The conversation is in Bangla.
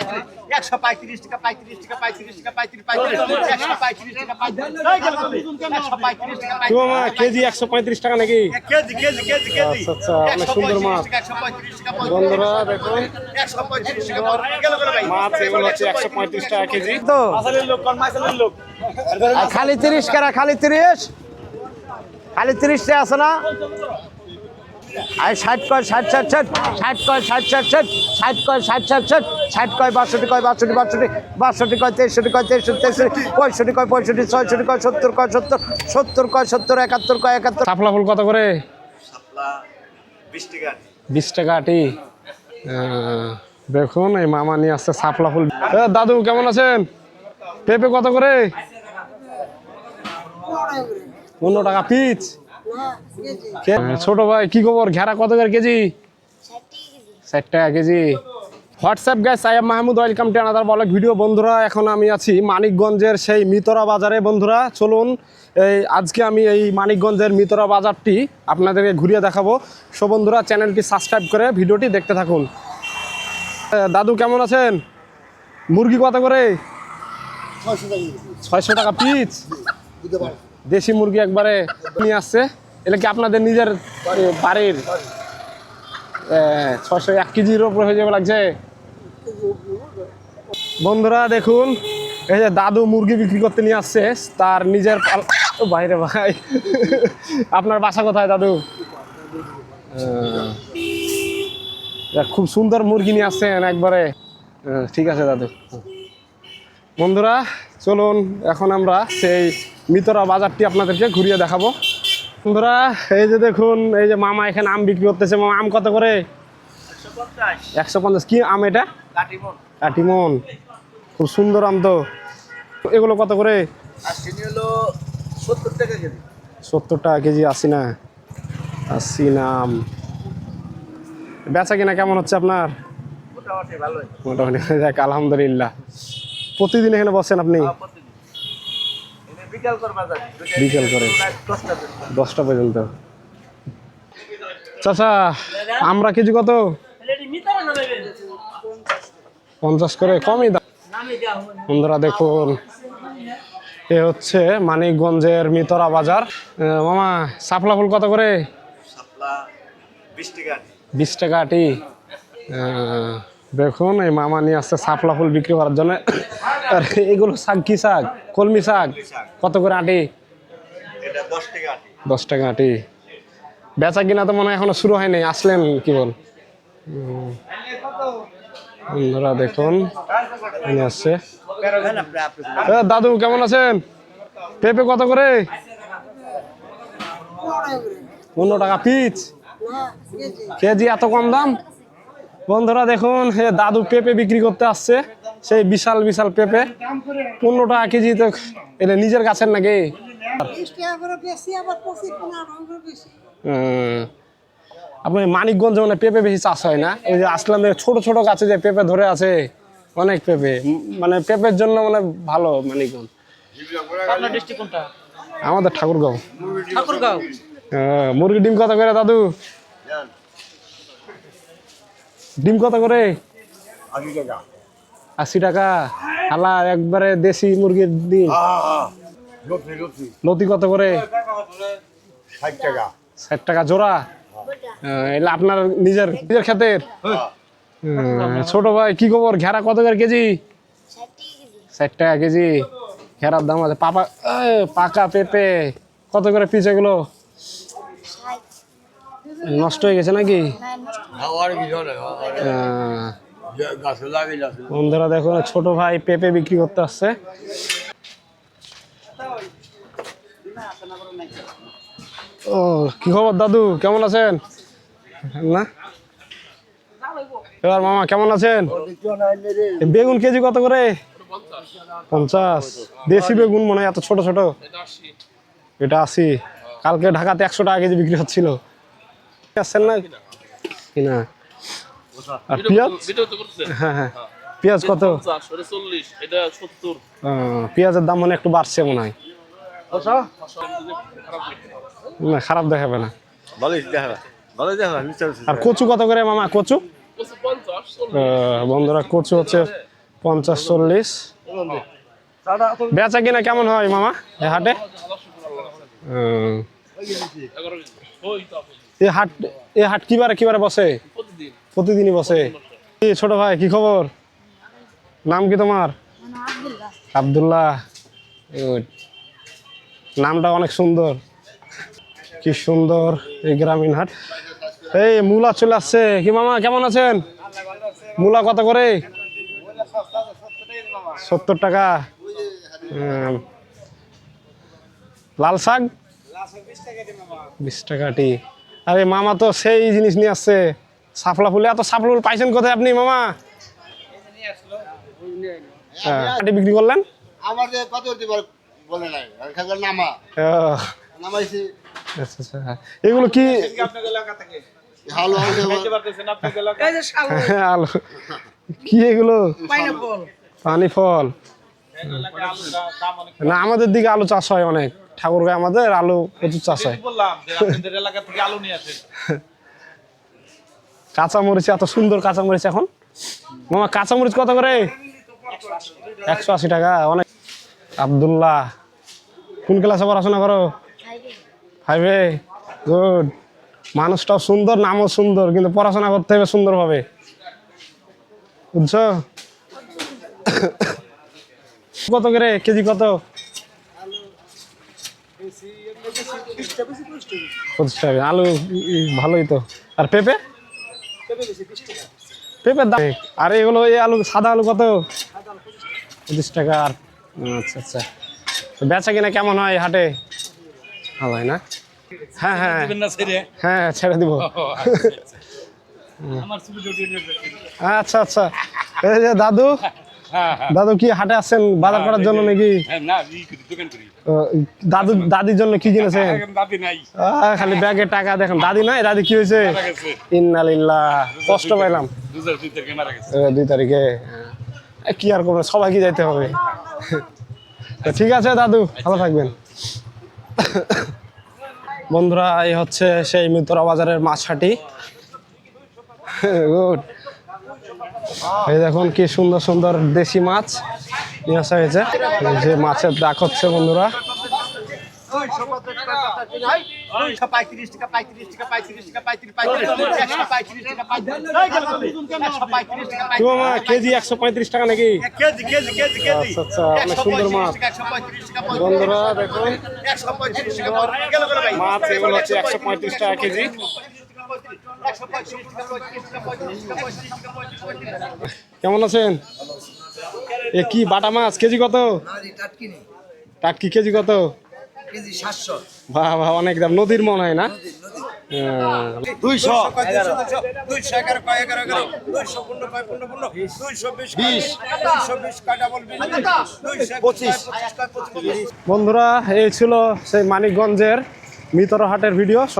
পঁয়ত্রিশ একশো পঁয়ত্রিশ টাকা পঁয়ত্রিশ টাকা পঁয়ত্রিশ টাকা পঁয়ত্রিশ পঁয়ত্রিশ একশো পঁয়ত্রিশ টাকা পঁয়ত্রিশ একশো পঁয়ত্রিশ টাকা কি মামা কেজি একশো পঁয়ত্রিশ টাকা নাকি কেজি কেজি কেজি কেজি আচ্ছা, আচ্ছা, অনেক সুন্দর মাছ। বন্ধুরা দেখুন মাছ এগুলো হচ্ছে একশো পঁয়ত্রিশ টাকা কেজি তো লোক কোন মাছের লোক আর খালি তিরিশ কারা খালি তিরিশ খালি তিরিশটা আছে না আর ষাট কয় ষাট ষাট ষাট ষাট কয় ষাট ষাট ষাট ষাট কয় ষাট ষাট ষাট ষাট কয় বাষট্টি কয় বাষট্টি বাষট্টি বাষট্টি কয় তেষট্টি কয় তেষট্টি তেষট্টি পঁয়ষট্টি কয় পঁয়ষট্টি ছয়ষট্টি কয় সত্তর কয় সত্তর সত্তর কয় সত্তর একাত্তর কয় একাত্তর। শাপলা ফুল কত করে? বিশ টাকা বিশ টাকা আটি। দেখুন এই মামা নিয়ে আসছে শাপলা ফুল। এ, দাদু কেমন আছেন? পেঁপে কত করে? পনেরো টাকা পিচ। ছোট ভাই কি খবর? ঘেরা কত করে কেজি? ষাট টাকা KG. WhatsApp guys Saiyab Mahmud welcome to another vlog video বন্ধুরা এখন আমি আছি মানিকগঞ্জের সেই মিতরা বাজারে। বন্ধুরা চলুন এই আজকে আমি এই মানিকগঞ্জের মিতরা বাজারটি আপনাদেরকে ঘুরিয়ে দেখাবো। সো বন্ধুরা চ্যানেলটি সাবস্ক্রাইব করে ভিডিওটি দেখতে থাকুন। দাদু কেমন আছেন? মুরগি কত করে? ছয়শো টাকা পিস দেশি মুরগি একবারে নিয়ে আসছে। এটা কি আপনাদের নিজের বাড়ির? ছয়শো এক কেজির ওপরে হয়ে যাবে লাগছে। বন্ধুরা, দেখুন, এই যে দাদু মুরগি বিক্রি করতে নিয়ে আসছে, তার নিজের বাইরে ভাই। আপনার বাসা কোথায়, দাদু? খুব সুন্দর মুরগি নিয়ে আসছেন একবারে। ঠিক আছে, দাদু। বন্ধুরা চলুন এখন আমরা সেই মিতরা বাজারটি আপনাদেরকে ঘুরিয়ে দেখাবো। বন্ধুরা এই যে দেখুন এই যে মামা এখানে আম বিক্রি করতেছে। মামা আম কত করে? একশো পঞ্চাশ। কি আম এটা? কাটিমন খুব সুন্দর আম তো। এগুলো কত করে? সত্তর টাকা কেজি। টাকা কেজি আশি না আশি নাম বেচা কিনা কেমন হচ্ছে আপনার? মোটামুটি মোটামুটি যাক আলহামদুলিল্লাহ। প্রতিদিন এখানে বসেন আপনি? বিকাল কর বাজার। দুইটা বিকেল করে। দশটা পর্যন্ত। চাচা আমরা কেজি কত? পঞ্চাশ করে কমই দাম। বন্ধুরা দেখুন। এ হচ্ছে মানিকগঞ্জের মিতরা বাজার। মামা সাপলা ফুল কত করে? বিশ টাকা আটি। দেখুন এই মামা নিয়ে আসছে সাপলা ফুল বিক্রি করার জন্য। আর এগুলো শাক কি শাক? কলমি শাক। কত করে আটি? দশ টাকা আটি। দশ টাকা আটি। বেচা কিনা তো মনে হয় এখনও শুরু হয়নি আসলেন কি বল? বন্ধুরা দেখুন নিয়ে আসছে। দাদু কেমন আছেন? পেঁপে কত করে? পনেরো টাকা পিচ। কেজি এত কম দাম? বন্ধুরা দেখুন দাদু পেঁপে বিক্রি করতে আসছে। সেই বিশাল বিশাল পেঁপে। পনেরো টাকা কেজি তো এটা নিজের গাছের নাকি। আপনার মানিকগঞ্জে মানে পেঁপে বেশি চাষ হয় না? ওই যে আসলাম ছোট ছোট গাছে যে পেঁপে ধরে আছে অনেক পেঁপে। মানে পেঁপের জন্য মানে ভালো মানিকগঞ্জ। আমাদের ঠাকুরগাঁও। ঠাকুরগাঁও। হ্যাঁ, মুরগি ডিম কথা করে দাদু? ডিম কত করে? আশি টাকা। হালা একবারে দেশি মুরগির ডিম। লতি কত করে? ষাট টাকা। ষাট টাকা জোড়া? হ্যাঁ, আপনার নিজের নিজের ক্ষেতের ছোট ভাই কি খবর? ঘেরা কত করে কেজি? ষাট টাকা কেজি। ঘেরার দাম আছে। পাপা পাকা পেঁপে। কত করে পিস এগুলো? নষ্ট হয়ে গেছে নাকি? আহ, বন্ধুরা দেখুন ছোট ভাই পেঁপে বিক্রি করতে আসছে। ও কি খবর দাদু? কেমন আছেন? না? এবার মামা কেমন আছেন? বেগুন কেজি কত করে? পঞ্চাশ। দেশি বেগুন মনে হয় এত ছোট ছোট। এটা আশি। কালকে ঢাকাতে একশো টাকা কেজি বিক্রি হচ্ছিল। আসছেন না? কিনা? আর পেঁয়াজ? ভিডিও তো করছে। হ্যাঁ হ্যাঁ। পেঁয়াজ কত? পেঁয়াজের দাম মনে একটু বাড়ছে মনে হয়। না খারাপ দেখাবে না। আর কচু কত করে মামা কচু? বন্ধুরা কচু হচ্ছে পঞ্চাশ চল্লিশ। বেচা কিনা কেমন হয় মামা হাটে? হুম। ওই এ হাট এ হাট কিবারে কিবারে বসে? প্রতিদিনই বসে। কি ছোট ভাই কি খবর? নাম কি তোমার? আব্দুল্লাহ. নামটা অনেক সুন্দর। কি সুন্দর এই গ্রামীণ হাট। এই মূলা চলে আসছে। কি মামা কেমন আছেন? মূলা কত করে? সত্তর টাকা। লাল শাক? বিশ টাকাটি আরে মামা তো সেই জিনিস নিয়ে আসছে। সাফলা ফুলে। এত সাফলা ফুল পাইছেন কোথায় আপনি মামা? কাটি বিক্রি করলেন? আমার যে কত দিবার বলে নাই। আর নামা। নামাইছি। আচ্ছা আচ্ছা। এগুলো কি? কি এগুলো? পানি ফল না আমাদের দিকে আলু চাষ হয় অনেক। ঠাকুরগাঁয় আমাদের আলু প্রচুর চাষ হয়। বললাম যে আপনাদের এলাকা থেকে আলু নিয়ে আসেন। কাঁচামরিচ এত সুন্দর কাঁচামরিচ এখন। মামা কাঁচামরিচ কত করে? একশো আশি টাকা অনেক। আবদুল্লাহ কোন ক্লাসে পড়াশোনা করো? ফাইভে গুড মানুষটাও সুন্দর নামও সুন্দর কিন্তু পড়াশোনা করতে হবে সুন্দরভাবে। বুঝছ? কত করে? কেজি কত? পঁচিশ টাকা। আলু ভালোই তো। আর পেঁপে? পেঁপের দাম আর এগুলো এই আলু সাদা আলু কত? পঁচিশ টাকা। আর আচ্ছা আচ্ছা। বেচা কিনা কেমন হয় হাটে? ভালো হয় না? হ্যাঁ হ্যাঁ। হ্যাঁ ছেড়ে দিব। আচ্ছা আচ্ছা। দাদু দাদু কি হাটে আসছেন বাজার করার জন্য নাকি? ও, দাদু দাদির জন্য কি কিনেছেন খালি ব্যাগে টাকা দেখেন দাদি নাই দাদি কি হয়েছে? ইন্নালিল্লাহ কষ্ট পাইলাম। দুই তারিখে কি আর করবেন সবাইকে যাইতে হবে। ঠিক আছে দাদু ভালো থাকবেন। বন্ধুরা এই হচ্ছে সেই মিত্রা বাজারের মাছ হাটি গুড। এই দেখুন কি সুন্দর সুন্দর দেশি মাছ নিয়ে আসা হয়েছে যে মাছের ডাক হচ্ছে বন্ধুরা। কেজি একশো পঁয়ত্রিশ টাকা নাকি? আচ্ছা আচ্ছা সুন্দর মাছ। বন্ধুরা, দেখুন, মাছ এগুলো হচ্ছে একশো পঁয়ত্রিশ টাকা কেজি। কেমন আছেন? এ কি বাটা মাছ? কেজি কত? টাটকি কেজি কত? বাহ বাহ অনেক দাম। নদীর মনে হয় না। দুইশো। দুইশো এগারো কয় এগারো এগারো দুইশো পনেরো কয় পনেরো পনেরো দুইশো বিশ বিশ দুইশো বিশ কয় ডাবল পঁচিশ পঁচিশ বন্ধুরা এই ছিল সেই মানিকগঞ্জের মিতর হাটের ভিডিও।